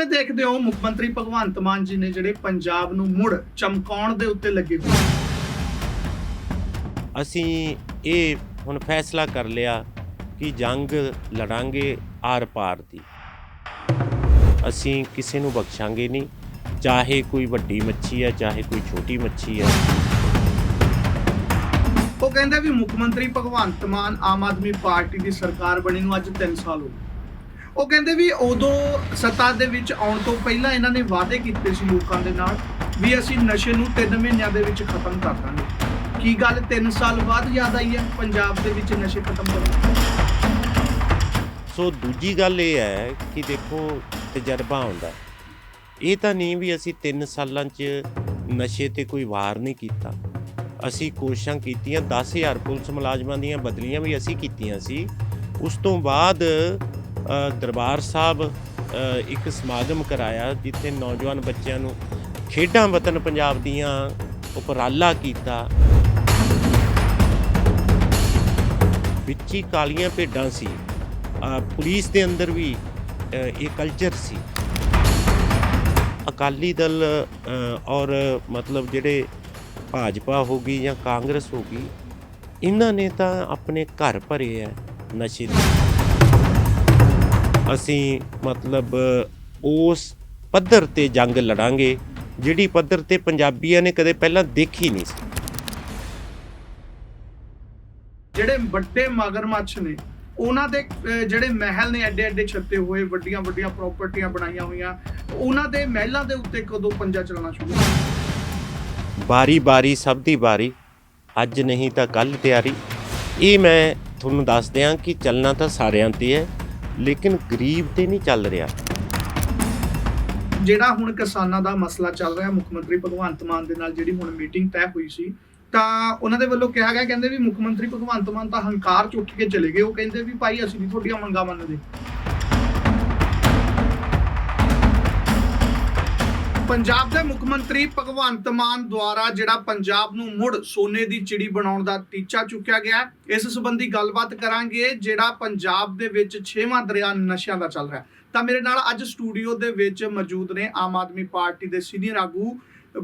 ਕਿਵੇਂ ਦੇਖਦੇ ਹੋ ਮੁੱਖ ਮੰਤਰੀ ਭਗਵੰਤ ਮਾਨ ਜੀ ਨੇ ਜਿਹੜੇ ਪੰਜਾਬ ਨੂੰ ਮੁੜ ਚਮਕਾਉਣ ਦੇ ਉੱਤੇ ਲੱਗੇ? ਅਸੀਂ ਇਹ ਹੁਣ ਫੈਸਲਾ ਕਰ ਲਿਆ ਕਿ ਜੰਗ ਲੜਾਂਗੇ ਆਰ ਪਾਰ ਦੀ। ਅਸੀਂ ਕਿਸੇ ਨੂੰ ਬਖਸ਼ਾਂਗੇ ਨਹੀਂ ਚਾਹੇ ਕੋਈ ਵੱਡੀ ਮੱਛੀ ਹੈ ਚਾਹੇ ਕੋਈ ਛੋਟੀ ਮੱਛੀ ਹੈ। ਉਹ ਕਹਿੰਦੇ ਵੀ ਮੁੱਖ ਮੰਤਰੀ ਭਗਵੰਤ ਮਾਨ ਆਮ ਆਦਮੀ ਪਾਰਟੀ ਦੀ ਸਰਕਾਰ ਬਣੀ ਨੂੰ ਅੱਜ 3 ਸਾਲ ਹੋ ਗਏ। ਉਹ ਕਹਿੰਦੇ ਵੀ ਉਦੋਂ ਸੱਤਾ ਦੇ ਵਿੱਚ ਆਉਣ ਤੋਂ ਪਹਿਲਾਂ ਇਹਨਾਂ ਨੇ ਵਾਅਦੇ ਕੀਤੇ ਸੀ ਲੋਕਾਂ ਦੇ ਨਾਲ ਵੀ ਅਸੀਂ ਨਸ਼ੇ ਨੂੰ 3 ਮਹੀਨਿਆਂ ਦੇ ਵਿੱਚ ਖਤਮ ਕਰ ਦਾਂਗੇ। ਕੀ ਗੱਲ 3 ਸਾਲ ਬਾਅਦ ਯਾਦ ਆਈ ਹੈ ਪੰਜਾਬ ਦੇ ਵਿੱਚ ਨਸ਼ੇ ਖਤਮ ਕਰਨ ਸੋ ਦੂਜੀ ਗੱਲ ਇਹ ਹੈ ਕਿ ਦੇਖੋ, ਤਜਰਬਾ ਹੁੰਦਾ ਇਹ ਤਾਂ ਨਹੀਂ ਵੀ ਅਸੀਂ 3 ਸਾਲਾਂ 'ਚ ਨਸ਼ੇ ਤੇ ਕੋਈ ਵਾਰ ਨਹੀਂ ਕੀਤਾ। ਅਸੀਂ ਕੋਸ਼ਿਸ਼ਾਂ ਕੀਤੀਆਂ 10000 ਪੁਲਿਸ ਮੁਲਾਜ਼ਮਾਂ ਦੀਆਂ ਬਦਲੀਆਂ ਵੀ ਅਸੀਂ ਕੀਤੀਆਂ ਸੀ। ਉਸ ਤੋਂ ਬਾਅਦ ਦਰਬਾਰ ਸਾਹਿਬ ਇੱਕ ਸਮਾਗਮ ਕਰਾਇਆ ਜਿੱਥੇ ਨੌਜਵਾਨ ਬੱਚਿਆਂ ਨੂੰ ਖੇਡਾਂ ਵਤਨ ਪੰਜਾਬ ਦੀਆਂ ਉਪਰਾਲਾ ਕੀਤਾ। ਵਿੱਚ ਹੀ ਕਾਲੀਆਂ ਭੇਡਾਂ ਸੀ। ਪੁਲਿਸ ਦੇ ਅੰਦਰ ਵੀ ਇਹ ਕਲਚਰ ਸੀ। ਅਕਾਲੀ ਦਲ ਔਰ ਮਤਲਬ ਜਿਹੜੇ ਭਾਜਪਾ ਹੋ ਗਈ ਜਾਂ ਕਾਂਗਰਸ ਹੋ ਗਈ, ਇਹਨਾਂ ਨੇ ਤਾਂ ਆਪਣੇ ਘਰ ਭਰੇ ਐ ਨਸ਼ੇ ਦੇ। ਅਸੀਂ ਮਤਲਬ ਉਸ ਪੱਧਰ ਤੇ ਜੰਗ ਲੜਾਂਗੇ ਜਿਹੜੀ ਪੱਧਰ ਤੇ ਪੰਜਾਬੀਆਂ ਨੇ ਕਦੇ ਪਹਿਲਾਂ ਦੇਖੀ ਨਹੀਂ ਸੀ। ਜਿਹੜੇ ਵੱਡੇ ਮਗਰਮੱਛ ਨੇ ਉਹਨਾਂ ਦੇ ਜਿਹੜੇ ਮਹਿਲ ਨੇ ਐਡੇ ਐਡੇ ਛੱਤੇ ਹੋਏ ਵੱਡੀਆਂ ਵੱਡੀਆਂ ਪ੍ਰਾਪਰਟੀਆਂ ਬਣਾਈਆਂ ਹੋਈਆਂ ਉਹਨਾਂ ਦੇ ਮਹਿਲਾਂ ਦੇ ਉੱਤੇ ਕਦੋਂ ਪੰਜਾ ਚੱਲਣਾ ਸ਼ੁਰੂ ਹੋਇਆ? ਬਾਰੀ ਬਾਰੀ ਸਭ ਦੀ ਬਾਰੀ ਅੱਜ ਨਹੀਂ ਤਾਂ ਕੱਲ ਤਿਆਰੀ। ਇਹ ਮੈਂ ਤੁਹਾਨੂੰ ਦੱਸ ਦਿਆਂ ਕਿ ਚੱਲਣਾ ਤਾਂ ਸਾਰਿਆਂ ਤੇ ਹੈ। ਲੇਕਿਨ ਗਰੀਬ ਤੇ ਨਹੀਂ ਚੱਲ ਰਿਹਾ। ਜਿਹੜਾ ਹੁਣ ਕਿਸਾਨਾਂ ਦਾ ਮਸਲਾ ਚੱਲ ਰਿਹਾ, ਮੁੱਖ ਮੰਤਰੀ ਭਗਵੰਤ ਮਾਨ ਦੇ ਨਾਲ ਜਿਹੜੀ ਹੁਣ ਮੀਟਿੰਗ ਤੈਅ ਹੋਈ ਸੀ, ਤਾਂ ਉਹਨਾਂ ਦੇ ਵੱਲੋਂ ਕਿਹਾ ਗਿਆ, ਕਹਿੰਦੇ ਵੀ ਮੁੱਖ ਮੰਤਰੀ ਭਗਵੰਤ ਮਾਨ ਤਾਂ ਹੰਕਾਰ ਚ ਉੱਠ ਕੇ ਚਲੇ ਗਏ। ਉਹ ਕਹਿੰਦੇ ਵੀ ਭਾਈ ਅਸੀਂ ਨਹੀਂ ਤੁਹਾਡੀਆਂ ਮੰਗਾਂ ਮੰਨਦੇ। ਪੰਜਾਬ ਦੇ ਮੁੱਖ ਮੰਤਰੀ ਭਗਵੰਤ ਮਾਨ ਦੁਆਰਾ ਜਿਹੜਾ ਪੰਜਾਬ ਨੂੰ ਮੁੜ ਸੋਨੇ ਦੀ ਚਿੜੀ ਬਣਾਉਣ ਦਾ ਟੀਚਾ ਚੁੱਕਿਆ ਗਿਆ। ਇਸ ਸੰਬੰਧੀ ਗੱਲਬਾਤ ਕਰਾਂਗੇ ਜਿਹੜਾ ਪੰਜਾਬ ਦੇ ਵਿੱਚ 6ਵਾਂ ਦਰਿਆ ਨਸ਼ਿਆਂ ਦਾ ਚੱਲ ਰਿਹਾ। ਤਾਂ ਮੇਰੇ ਨਾਲ ਅੱਜ ਸਟੂਡੀਓ ਦੇ ਵਿੱਚ ਮੌਜੂਦ ਨੇ ਆਮ ਆਦਮੀ ਪਾਰਟੀ ਦੇ ਸੀਨੀਅਰ ਆਗੂ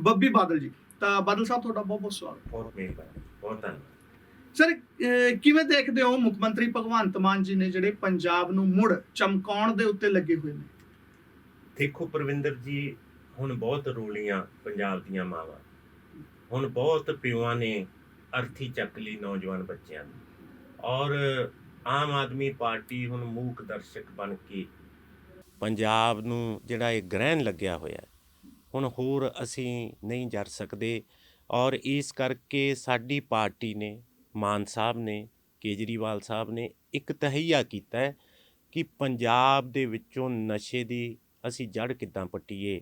ਬੱਬੀ ਬਾਦਲ ਜੀ ਤਾਂ ਬਾਦਲ ਸਾਹਿਬ ਤੁਹਾਡਾ ਬਹੁਤ ਬਹੁਤ ਸਵਾਗਤ ਬਹੁਤ ਮਿਹਰਬਾਨੀ ਬਹੁਤ ਧੰਨਵਾਦ ਸਰ ਕਿਵੇਂ ਦੇਖਦੇ ਹੋ ਮੁੱਖ ਮੰਤਰੀ ਭਗਵੰਤ ਮਾਨ ਜੀ ਨੇ ਜਿਹੜੇ ਪੰਜਾਬ ਨੂੰ ਮੁੜ ਚਮਕਾਉਣ ਦੇ ਉੱਤੇ ਲੱਗੇ ਹੋਏ ਨੇ ਦੇਖੋ ਪ੍ਰਵਿੰਦਰ ਜੀ ਹੁਣ ਬਹੁਤ ਰੋਲੀਆਂ ਪੰਜਾਬ ਦੀਆਂ ਮਾਵਾਂ। ਹੁਣ ਬਹੁਤ ਪਿਓਾਂ ਨੇ ਅਰਥੀ ਚੱਕ ਲਈ ਨੌਜਵਾਨ ਬੱਚਿਆਂ ਦੀ ਔਰ ਆਮ ਆਦਮੀ ਪਾਰਟੀ ਹੁਣ ਮੂਕ ਦਰਸ਼ਕ ਬਣ ਕੇ ਪੰਜਾਬ ਨੂੰ ਜਿਹੜਾ ਇਹ ਗ੍ਰਹਿਣ ਲੱਗਿਆ ਹੋਇਆ ਹੁਣ ਹੋਰ ਅਸੀਂ ਨਹੀਂ ਜਰ ਸਕਦੇ। ਔਰ ਇਸ ਕਰਕੇ ਸਾਡੀ ਪਾਰਟੀ ਨੇ, ਮਾਨ ਸਾਹਿਬ ਨੇ, ਕੇਜਰੀਵਾਲ ਸਾਹਿਬ ਨੇ ਇੱਕ ਤਹਈਆ ਕੀਤਾ ਹੈ ਕਿ ਪੰਜਾਬ ਦੇ ਵਿੱਚੋਂ ਨਸ਼ੇ ਦੀ ਅਸੀਂ ਜੜ ਕਿੱਦਾਂ ਪੱਟੀਏ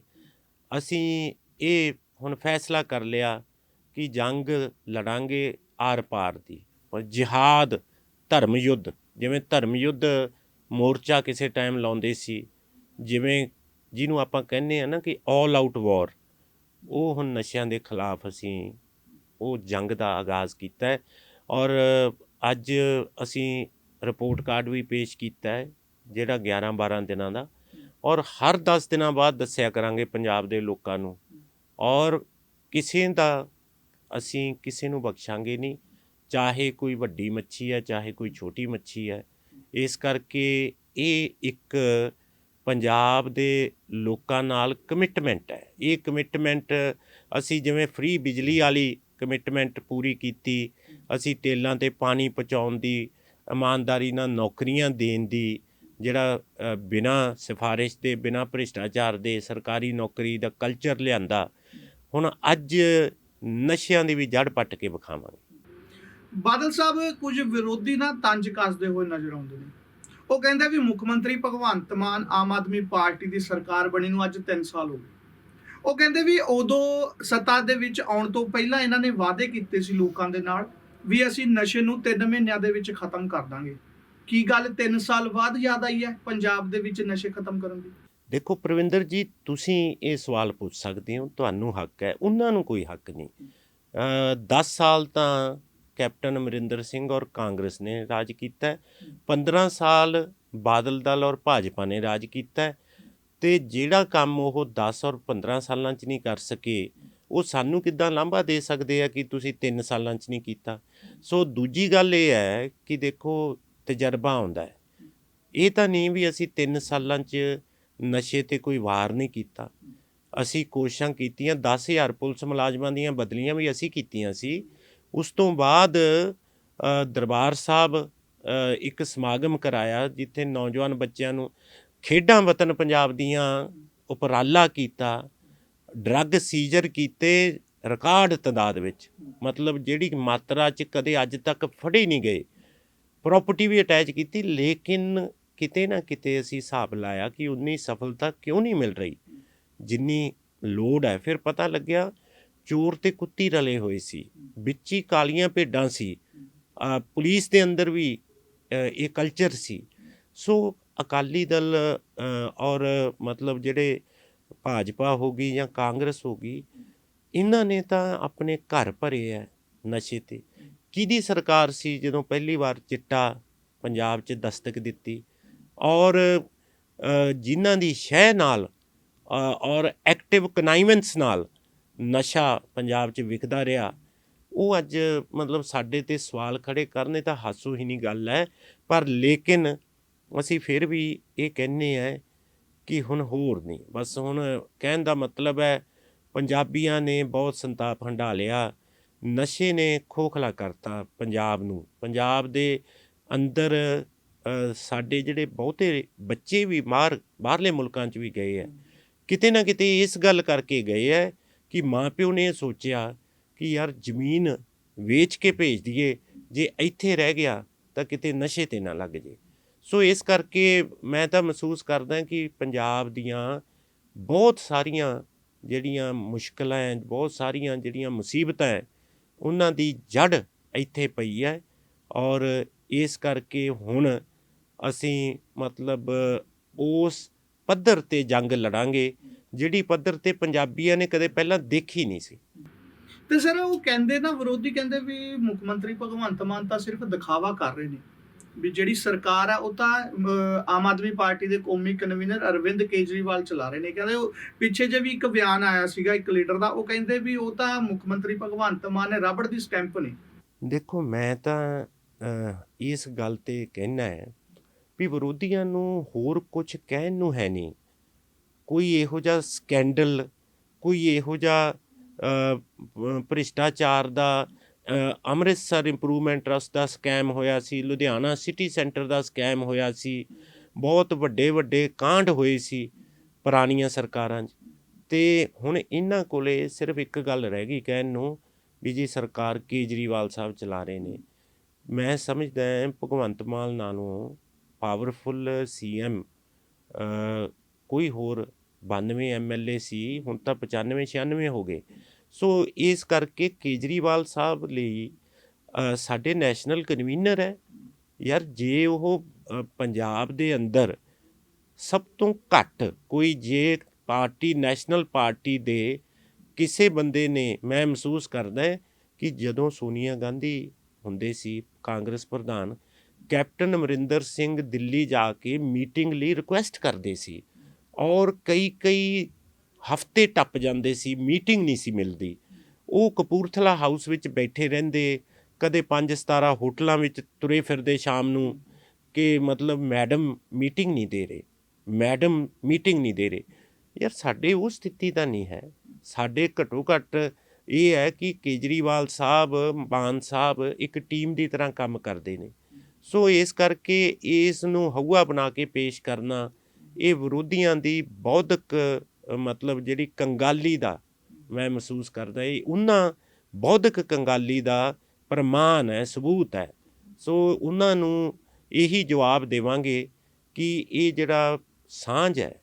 ਅਸੀਂ ਇਹ ਹੁਣ ਫੈਸਲਾ ਕਰ ਲਿਆ ਕਿ ਜੰਗ ਲੜਾਂਗੇ ਆਰ ਪਾਰ ਦੀ। ਪਰ ਜਿਹਾਦ ਧਰਮ ਯੁੱਧ ਜਿਵੇਂ ਧਰਮ ਯੁੱਧ ਮੋਰਚਾ ਕਿਸੇ ਟਾਈਮ ਲਾਉਂਦੇ ਸੀ, ਜਿਵੇਂ ਜਿਹਨੂੰ ਆਪਾਂ ਕਹਿੰਦੇ ਆ ਨਾ ਕਿ ਆਲ ਆਊਟ ਵਾਰ ਉਹ ਹੁਣ ਨਸ਼ਿਆਂ ਦੇ ਖਿਲਾਫ ਅਸੀਂ ਉਹ ਜੰਗ ਦਾ ਆਗਾਜ਼ ਕੀਤਾ ਹੈ ਔਰ ਅੱਜ ਅਸੀਂ ਰਿਪੋਰਟ ਕਾਰਡ ਵੀ ਪੇਸ਼ ਕੀਤਾ ਹੈ, ਜਿਹੜਾ 11 12 ਦਿਨਾਂ ਦਾ। ਔਰ ਹਰ 10 ਦਿਨਾਂ ਬਾਅਦ ਦੱਸਿਆ ਕਰਾਂਗੇ ਪੰਜਾਬ ਦੇ ਲੋਕਾਂ ਨੂੰ। ਔਰ ਕਿਸੇ ਦਾ ਅਸੀਂ ਕਿਸੇ ਨੂੰ ਬਖਸ਼ਾਂਗੇ ਨਹੀਂ। ਚਾਹੇ ਕੋਈ ਵੱਡੀ ਮੱਛੀ ਹੈ, ਚਾਹੇ ਕੋਈ ਛੋਟੀ ਮੱਛੀ ਹੈ। ਇਸ ਕਰਕੇ ਇਹ ਇੱਕ ਪੰਜਾਬ ਦੇ ਲੋਕਾਂ ਨਾਲ ਕਮਿਟਮੈਂਟ ਹੈ। ਇਹ ਕਮਿਟਮੈਂਟ ਅਸੀਂ ਜਿਵੇਂ ਫ੍ਰੀ ਬਿਜਲੀ ਵਾਲੀ ਕਮਿਟਮੈਂਟ ਪੂਰੀ ਕੀਤੀ, ਅਸੀਂ ਟੇਲਾਂ ਤੇ ਪਾਣੀ ਪਹੁੰਚਾਉਣ ਦੀ, ਇਮਾਨਦਾਰੀ ਨਾਲ ਨੌਕਰੀਆਂ ਦੇਣ ਦੀ ਜਿਹੜਾ ਅ, ਬਿਨਾਂ ਸਿਫਾਰਿਸ਼ ਦੇ ਬਿਨਾਂ ਭ੍ਰਿਸ਼ਟਾਚਾਰ ਦੇ ਸਰਕਾਰੀ ਨੌਕਰੀ ਦਾ ਕਲਚਰ ਲਿਆਂਦਾ ਹੁਣ ਅੱਜ ਨਸ਼ਿਆਂ ਦੀ ਵੀ ਜੜ ਪੱਟ ਕੇ ਵਿਖਾਵਾਂਗੇ। ਬਾਦਲ ਸਾਹਿਬ ਕੁਝ ਵਿਰੋਧੀ ਨਾ ਤੰਜ ਕੱਸਦੇ ਹੋਏ ਨਜ਼ਰ ਆਉਂਦੇ ਨੇ। ਉਹ ਕਹਿੰਦੇ ਵੀ ਮੁੱਖ ਮੰਤਰੀ ਭਗਵੰਤ ਮਾਨ ਆਮ ਆਦਮੀ ਪਾਰਟੀ ਦੀ ਸਰਕਾਰ ਬਣੀ ਨੂੰ ਅੱਜ 3 ਸਾਲ ਹੋ ਗਏ। ਉਹ ਕਹਿੰਦੇ ਵੀ ਉਦੋਂ ਸੱਤਾ ਦੇ ਵਿੱਚ ਆਉਣ ਤੋਂ ਪਹਿਲਾਂ ਇਹਨਾਂ ਨੇ ਵਾਅਦੇ ਕੀਤੇ ਸੀ ਲੋਕਾਂ ਦੇ ਨਾਲ ਵੀ ਅਸੀਂ ਨਸ਼ੇ ਨੂੰ 3 ਮਹੀਨਿਆਂ ਦੇ ਵਿੱਚ ਖਤਮ ਕਰ ਦਾਂਗੇ। ਕੀ ਗੱਲ 3 ਸਾਲ ਬਾਅਦ ਯਾਦ ਆਈ ਹੈ ਪੰਜਾਬ ਦੇ ਵਿੱਚ ਨਸ਼ੇ ਖਤਮ ਕਰਨ ਦੀ? ਦੇਖੋ ਪ੍ਰਵਿੰਦਰ ਜੀ, ਤੁਸੀਂ ਇਹ ਸਵਾਲ ਪੁੱਛ ਸਕਦੇ ਹੋ, ਤੁਹਾਨੂੰ ਹੱਕ ਹੈ, ਉਹਨਾਂ ਨੂੰ ਕੋਈ ਹੱਕ ਨਹੀਂ। ਅ 10 ਸਾਲ ਤਾਂ ਕੈਪਟਨ ਅਮਰਿੰਦਰ ਸਿੰਘ ਔਰ ਕਾਂਗਰਸ ਨੇ ਰਾਜ ਕੀਤਾ ਹੈ 15 ਸਾਲ ਬਾਦਲ ਦਲ ਔਰ ਭਾਜਪਾ ਨੇ ਰਾਜ ਕੀਤਾ ਹੈ, ਤੇ ਜਿਹੜਾ ਕੰਮ ਉਹ 10 ਔਰ 15 ਸਾਲਾਂ 'ਚ ਨਹੀਂ ਕਰ ਸਕੇ, ਉਹ ਸਾਨੂੰ ਕਿੱਦਾਂ ਲਾਂਭਾ ਦੇ ਸਕਦੇ ਆ ਕਿ ਤੁਸੀਂ 3 ਸਾਲਾਂ 'ਚ ਨਹੀਂ ਕੀਤਾ? ਸੋ ਦੂਜੀ ਗੱਲ ਇਹ ਹੈ ਕਿ ਦੇਖੋ ਤਜਰਬਾ ਆਉਂਦਾ ਹੈ। ਇਹ ਤਾਂ ਨਹੀਂ ਵੀ ਅਸੀਂ 3 ਸਾਲਾਂ 'ਚ ਨਸ਼ੇ ਤੇ ਕੋਈ ਵਾਰ ਨਹੀਂ ਕੀਤਾ। ਅਸੀਂ ਕੋਸ਼ਿਸ਼ਾਂ ਕੀਤੀਆਂ 10000 ਪੁਲਿਸ ਮੁਲਾਜ਼ਮਾਂ ਦੀਆਂ ਬਦਲੀਆਂ ਵੀ ਅਸੀਂ ਕੀਤੀਆਂ ਸੀ। ਉਸ ਤੋਂ ਬਾਅਦ ਦਰਬਾਰ ਸਾਹਿਬ ਇੱਕ ਸਮਾਗਮ ਕਰਾਇਆ ਜਿੱਥੇ ਨੌਜਵਾਨ ਬੱਚਿਆਂ ਨੂੰ ਖੇਡਾਂ ਵਤਨ ਪੰਜਾਬ ਦੀਆਂ ਉਪਰਾਲਾ ਕੀਤਾ, ਡਰੱਗ ਸੀਜ਼ਰ ਕੀਤੇ, ਰਿਕਾਰਡ ਤਦਾਦ ਵਿੱਚ। ਮਤਲਬ ਜਿਹੜੀ ਮਾਤਰਾ ਚ ਕਦੇ ਅੱਜ ਤੱਕ ਫੜੇ ਨਹੀਂ ਗਏ। ਪ੍ਰਾਪਰਟੀ ਵੀ ਅਟੈਚ ਕੀਤੀ, ਲੇਕਿਨ ਕਿਤੇ ਨਾ ਕਿਤੇ ਅਸੀਂ ਹਿਸਾਬ ਲਾਇਆ ਕਿ ਉਨੀ ਸਫਲਤਾ ਕਿਉਂ ਨਹੀਂ ਮਿਲ ਰਹੀ? ਜਿੰਨੀ ਲੋੜ ਹੈ, ਫਿਰ ਪਤਾ ਲੱਗਿਆ ਚੋਰ ਤੇ ਕੁੱਤੀ ਰਲੇ ਹੋਏ ਸੀ। ਵਿੱਚ ਹੀ ਕਾਲੀਆਂ ਭੇਡਾਂ ਸੀ। ਪੁਲਿਸ ਦੇ ਅੰਦਰ ਵੀ ਇਹ ਕਲਚਰ ਸੀ। ਸੋ ਅਕਾਲੀ ਦਲ ਔਰ ਮਤਲਬ ਜਿਹੜੇ ਭਾਜਪਾ ਹੋ ਗਈ ਜਾਂ ਕਾਂਗਰਸ ਹੋ ਗਈ, ਇਹਨਾਂ ਨੇ ਤਾਂ ਆਪਣੇ ਘਰ ਭਰੇ ਐ ਨਸ਼ੇ ਤੇ। ਕਿਹਦੀ ਸਰਕਾਰ ਸੀ ਜਦੋਂ ਪਹਿਲੀ ਵਾਰ ਚਿੱਟਾ ਪੰਜਾਬ 'ਚ ਦਸਤਕ ਦਿੱਤੀ? ਔਰ ਜਿਨ੍ਹਾਂ ਦੀ ਸ਼ਹਿ ਨਾਲ ਔਰ ਐਕਟਿਵ ਕਨਾਈਵੈਂਸ ਨਾਲ ਨਸ਼ਾ ਪੰਜਾਬ 'ਚ ਵਿਕਦਾ ਰਿਹਾ, ਉਹ ਅੱਜ ਮਤਲਬ ਸਾਡੇ ਤੇ ਸਵਾਲ ਖੜੇ ਕਰਨੇ ਤਾਂ ਹਾਸੋਹੀਣੀ ਗੱਲ ਹੈ, ਪਰ ਲੇਕਿਨ ਅਸੀਂ ਫਿਰ ਵੀ ਇਹ ਕਹਿੰਨੇ ਆ ਕਿ ਹੁਣ ਹੋਰ ਨਹੀਂ। ਬਸ ਹੁਣ ਕਹਿਣ ਦਾ ਮਤਲਬ ਹੈ, ਪੰਜਾਬੀਆਂ ਨੇ ਬਹੁਤ ਸੰਤਾਪ ਹੰਢਾ ਲਿਆ ਨਸ਼ੇ ਨੇ ਖੋਖਲਾ ਕਰਤਾ ਪੰਜਾਬ ਨੂੰ। ਪੰਜਾਬ ਦੇ ਅੰਦਰ ਸਾਡੇ ਜਿਹੜੇ ਬਹੁਤੇ ਬੱਚੇ ਵੀ ਬਾਹਰ ਬਾਹਰਲੇ ਮੁਲਕਾਂ 'ਚ ਵੀ ਗਏ ਹੈ ਕਿਤੇ ਨਾ ਕਿਤੇ ਇਸ ਗੱਲ ਕਰਕੇ ਗਏ ਹੈ ਕਿ ਮਾਪਿਓ ਨੇ ਇਹ ਸੋਚਿਆ ਕਿ ਯਾਰ ਜ਼ਮੀਨ ਵੇਚ ਕੇ ਭੇਜ ਦਈਏ, ਜੇ ਇੱਥੇ ਰਹਿ ਗਿਆ ਤਾਂ ਕਿਤੇ ਨਸ਼ੇ ਤੇ ਨਾ ਲੱਗ ਜੇ। ਸੋ ਇਸ ਕਰਕੇ ਮੈਂ ਤਾਂ ਮਹਿਸੂਸ ਕਰਦਾ ਕਿ ਪੰਜਾਬ ਦੀਆਂ ਬਹੁਤ ਸਾਰੀਆਂ ਜਿਹੜੀਆਂ ਮੁਸ਼ਕਲਾਂ ਹੈ ਬਹੁਤ ਸਾਰੀਆਂ ਜਿਹੜੀਆਂ ਮੁਸੀਬਤਾਂ ਹੈ ਉਹਨਾਂ ਦੀ ਜੜ ਇੱਥੇ ਪਈ ਹੈ ਔਰ ਇਸ ਕਰਕੇ ਹੁਣ ਅਸੀਂ ਮਤਲਬ ਉਸ ਪੱਧਰ ਤੇ ਜੰਗ ਲੜਾਂਗੇ, ਜਿਹੜੀ ਪੱਧਰ ਤੇ ਪੰਜਾਬੀਆਂ ਨੇ ਕਦੇ ਪਹਿਲਾਂ ਦੇਖੀ ਨਹੀਂ ਸੀ। ਤੇ ਸਰ ਉਹ ਕਹਿੰਦੇ ਨਾ, ਵਿਰੋਧੀ ਕਹਿੰਦੇ ਵੀ ਮੁੱਖ ਮੰਤਰੀ ਭਗਵੰਤ ਮਾਨ ਤਾਂ ਸਿਰਫ ਦਿਖਾਵਾ ਕਰ ਰਹੇ ਨੇ। ਵੀ ਜਿਹੜੀ ਸਰਕਾਰ ਆ, ਉਹ ਤਾਂ ਆਮ ਆਦਮੀ ਪਾਰਟੀ ਦੇ ਕੌਮੀ ਕਨਵੀਨਰ ਅਰਵਿੰਦ ਕੇਜਰੀਵਾਲ ਚਲਾ ਰਹੇ ਨੇ। ਕਹਿੰਦੇ ਉਹ ਪਿੱਛੇ ਜੇ ਵੀ ਇੱਕ ਬਿਆਨ ਆਇਆ ਸੀਗਾ, ਇੱਕ ਲੀਡਰ ਦਾ, ਉਹ ਕਹਿੰਦੇ ਵੀ ਉਹ ਤਾਂ ਮੁੱਖ ਮੰਤਰੀ ਭਗਵੰਤ ਮਾਨ ਨੇ ਰਬੜ ਦੀ ਸਟੈਂਪ ਨੇ। ਦੇਖੋ, ਮੈਂ ਤਾਂ ਇਸ ਗੱਲ ਤੇ ਕਹਿਣਾ ਹੈ ਵੀ ਵਿਰੋਧੀਆਂ ਨੂੰ ਹੋਰ ਕੁਝ ਕਹਿਣ ਨੂੰ ਹੈ ਨਹੀਂ। ਕੋਈ ਇਹੋ ਜਿਹਾ ਸਕੈਂਡਲ, ਕੋਈ ਇਹੋ ਜਿਹਾ ਭ੍ਰਿਸ਼ਟਾਚਾਰ ਦਾ ਅੰਮ੍ਰਿਤਸਰ ਇੰਪਰੂਵਮੈਂਟ ਟਰਸਟ ਦਾ ਸਕੈਮ ਹੋਇਆ ਸੀ, ਲੁਧਿਆਣਾ ਸਿਟੀ ਸੈਂਟਰ ਦਾ ਸਕੈਮ ਹੋਇਆ ਸੀ, ਬਹੁਤ ਵੱਡੇ ਵੱਡੇ ਕਾਂਡ ਹੋਏ ਸੀ ਪੁਰਾਣੀਆਂ ਸਰਕਾਰਾਂ 'ਚ। ਤੇ ਹੁਣ ਇਹਨਾਂ ਕੋਲੇ ਸਿਰਫ ਇੱਕ ਗੱਲ ਰਹਿ ਗਈ ਕਹਿਣ ਨੂੰ ਵੀ ਜੀ ਸਰਕਾਰ ਕੇਜਰੀਵਾਲ ਸਾਹਿਬ ਚਲਾ ਰਹੇ ਨੇ। ਮੈਂ ਸਮਝਦਾ ਹਾਂ ਭਗਵੰਤ ਮਾਨ ਨਾਲੋਂ ਪਾਵਰਫੁਲ ਸੀਐਮ ਕੋਈ ਹੋਰ 92 ਐਮਐਲਏ ਸੀ, ਹੁਣ ਤਾਂ 95 96 ਹੋ ਗਏ। ਸੋ ਇਸ ਕਰਕੇ ਕੇਜਰੀਵਾਲ ਸਾਹਿਬ ਲਈ ਸਾਡੇ ਨੈਸ਼ਨਲ ਕਨਵੀਨਰ ਹੈ। ਯਾਰ, ਜੇ ਉਹ ਪੰਜਾਬ ਦੇ ਅੰਦਰ ਸਭ ਤੋਂ ਘੱਟ ਕੋਈ ਜੇ ਪਾਰਟੀ, ਨੈਸ਼ਨਲ ਪਾਰਟੀ ਦੇ ਕਿਸੇ ਬੰਦੇ ਨੇ, ਮੈਂ ਮਹਿਸੂਸ ਕਰਦਾ ਕਿ ਜਦੋਂ ਸੋਨੀਆ ਗਾਂਧੀ ਹੁੰਦੇ ਸੀ ਕਾਂਗਰਸ ਪ੍ਰਧਾਨ, ਕੈਪਟਨ ਅਮਰਿੰਦਰ ਸਿੰਘ ਦਿੱਲੀ ਜਾ ਕੇ ਮੀਟਿੰਗ ਲਈ ਰਿਕੁਐਸਟ ਕਰਦੇ ਸੀ ਔਰ ਕਈ ਕਈ ਹਫ਼ਤੇ ਟੱਪ ਜਾਂਦੇ ਸੀ, ਮੀਟਿੰਗ ਨਹੀਂ ਸੀ ਮਿਲਦੀ। ਉਹ ਕਪੂਰਥਲਾ ਹਾਊਸ ਵਿੱਚ ਬੈਠੇ ਰਹਿੰਦੇ, ਕਦੇ 5-17 ਹੋਟਲਾਂ ਵਿੱਚ ਤੁਰੇ ਫਿਰਦੇ ਸ਼ਾਮ ਨੂੰ ਕਿ ਮਤਲਬ ਮੈਡਮ ਮੀਟਿੰਗ ਨਹੀਂ ਦੇ ਰਹੇ। ਮੈਡਮ ਮੀਟਿੰਗ ਨਹੀਂ ਦੇ ਰਹੇ। ਯਾਰ ਸਾਡੇ ਉਹ ਸਥਿਤੀ ਤਾਂ ਨਹੀਂ ਹੈ। ਸਾਡੇ ਘੱਟੋ ਘੱਟ ਇਹ ਹੈ ਕਿ ਕੇਜਰੀਵਾਲ ਸਾਹਿਬ, ਮਾਨ ਸਾਹਿਬ ਇੱਕ ਟੀਮ ਦੀ ਤਰ੍ਹਾਂ ਕੰਮ ਕਰਦੇ ਨੇ। ਸੋ ਇਸ ਕਰਕੇ ਇਸ ਨੂੰ ਹਊਆ ਬਣਾ ਕੇ ਪੇਸ਼ ਕਰਨਾ, ਇਹ ਵਿਰੋਧੀਆਂ ਦੀ ਬੌਧਿਕ ਮਤਲਬ ਜਿਹੜੀ ਕੰਗਾਲੀ ਦਾ ਮੈਂ ਮਹਿਸੂਸ ਕਰਦਾ ਇਹ ਉਹਨਾਂ ਬੌਧਿਕ ਕੰਗਾਲੀ ਦਾ ਪ੍ਰਮਾਣ ਹੈ, ਸਬੂਤ ਹੈ। ਸੋ ਉਹਨਾਂ ਨੂੰ ਇਹੀ ਜਵਾਬ ਦੇਵਾਂਗੇ ਕਿ ਇਹ ਜਿਹੜਾ ਸਾਂਝ ਹੈ,